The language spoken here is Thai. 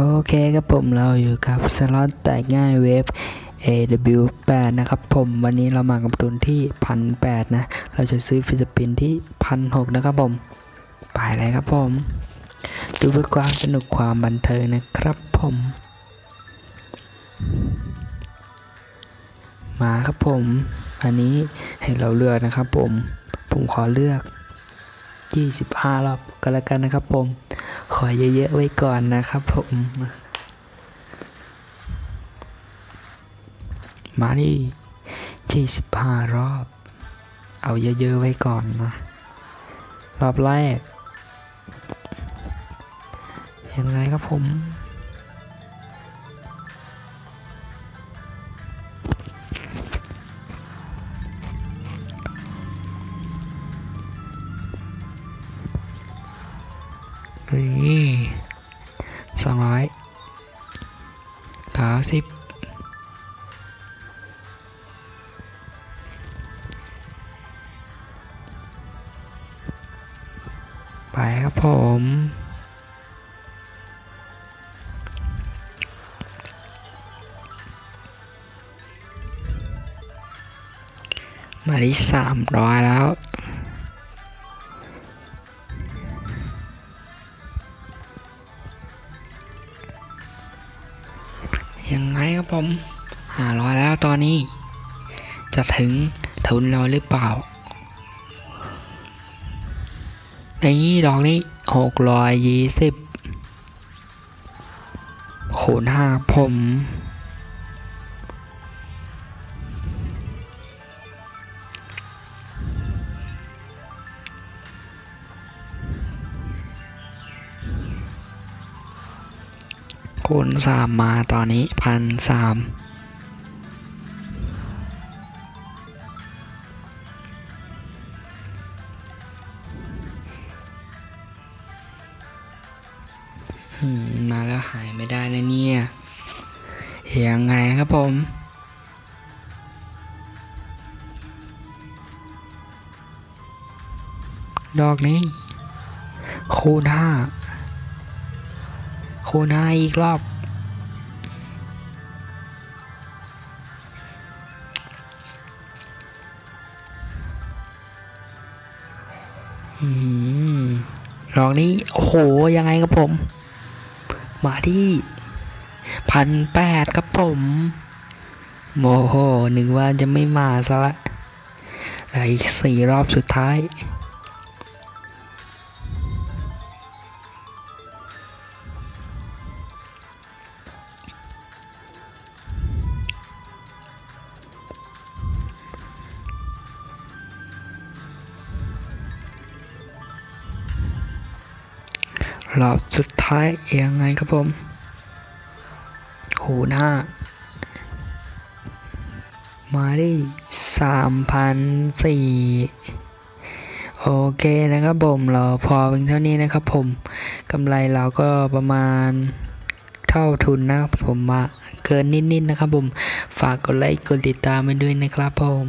โอเคครับผมเราอยู่กับสล็อตแตกง่ายเวฟ AW8 นะครับผมวันนี้เรามากับทุนที่พันแนะ เราจะซื้อฟิลิปปินส์ที่พันหนะครับผม ไปเลยครับผม ดูเพื่อความสนุกความบันเทิงนะครับผม มาครับผม อันนี้ให้เราเลือกนะครับผม ผมขอเลือก 25 รอบก็แล้วกันนะครับผม ขอเยอะๆไว้ก่อนนะครับผมมาดิ25รอบ เอาเยอะๆไว้ก่อนนะรอบแรกยังไงครับผม นี่สองร้อยเก้าสิบไปครับผมมาที่สามร้อยแล้ว ยังไงครับผมหาร้อยแล้วตอนนี้ จะถึงทุนเราหรือเปล่าในนี้ดอกนี้หกร้อยยี่สิบคูณห้าผม คูณสามมาตอนนี้พันสามมาแล้วหายไม่ได้นะเนี่ยยังไงครับผมดอกนี้คูณห้า คูณห้าอีกรอบอืมลองนี้ โอ้โห ยังไงครับผม มาที่พันแปดครับผมโมโห นึกว่าจะไม่มาซะละเหลืออีกสี่รอบสุดท้าย รอบสุดท้ายยังไงครับผม หูหน้า มาได้สามพันสี่โอเคนะครับผมเราพอเพียงเท่านี้นะครับผมกำไรเราก็ประมาณเท่าทุนนะครับผมมาเกินนิดๆนะครับผมฝากกดไลค์กดติดตามไปด้วยนะครับผม